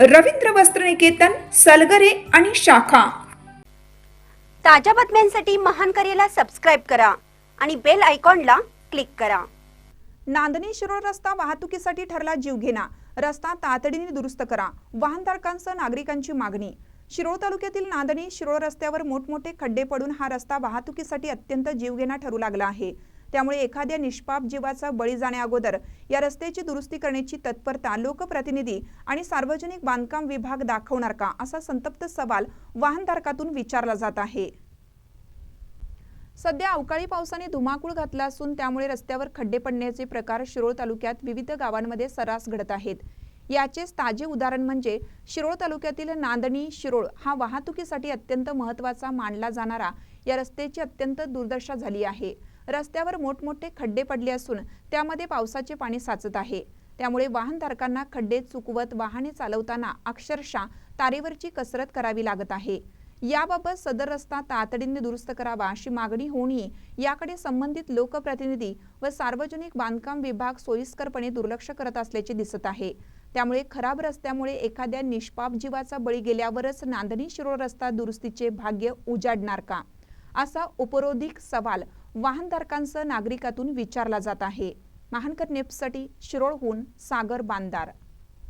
रवींद्र वस्त्रनिकेतन सलगरे आणि शाखा. ताज्या बातम्यांसाठी महान करेला सबस्क्राईब करा आणि बेल आयकॉनला क्लिक करा. नांदणी शिरोळ रस्ता वाहतुकीसाठी ठरला जीवघेणा रस्ता तातडीने दुरुस्त करा. वाहनधारकांसह नागरिकांची मागणी. शिरोळ तालुक्यातील नांदणी शिरोळ रस्त्यावर मोठमोठे खड्डे पडून हा रस्ता वाहतुकीसाठी अत्यंत जीवघेणा ठरू लागला आहे. त्यामुळे एखाद्या निष्पाप जीवाचा बळी जाण्याअगोदर या रस्त्याची दुरुस्ती करण्याची तत्परता लोकप्रतिनिधी आणि सार्वजनिक बांधकाम विभाग दाखवणार का असा संतप्त सवाल वाहनधारकातून विचारला जात आहे. सध्या अवकाळी पावसाने धुमाकूळ घातला असून त्यामुळे रस्त्यावर खड्डे पडण्याचे प्रकार शिरोळ तालुक्यात विविध गावांमध्ये सर्रास घडत आहेत. याचेच ताजे उदाहरण म्हणजे शिरोळ तालुक्यातील नांदणी शिरोळ हा वाहतुकीसाठी अत्यंत महत्त्वाचा मानला जाणारा या रस्त्याची अत्यंत दुर्दशा झाली आहे. रस्त्यावर मोठमोठे खड्डे पडले असून त्यामध्ये पावसाचे पाणी साचत आहे. त्यामुळे वाहनधारकांना खड्डे चुकवत वाहने चालवताना अक्षरशः तारेवरची कसरत करावी लागत आहे. याबाबत सदर रस्ता तातडीने दुरुस्त करावा अशी मागणी होऊनही याकडे संबंधित लोकप्रतिनिधी व सार्वजनिक बांधकाम विभाग सोयीस्करपणे दुर्लक्ष करत असल्याचे दिसत आहे. त्यामुळे खराब रस्त्यामुळे एखाद्या निष्पाप जीवाचा बळी गेल्यावरच नांदणी शिरोळ रस्ता दुरुस्तीचे भाग्य उजाडणार का? असा उपरोधिक सवाल वाहनधारकांसह नागरिकातून विचारला जात आहे. महानकर नेपसाठी शिरोळहून सागर बांदार.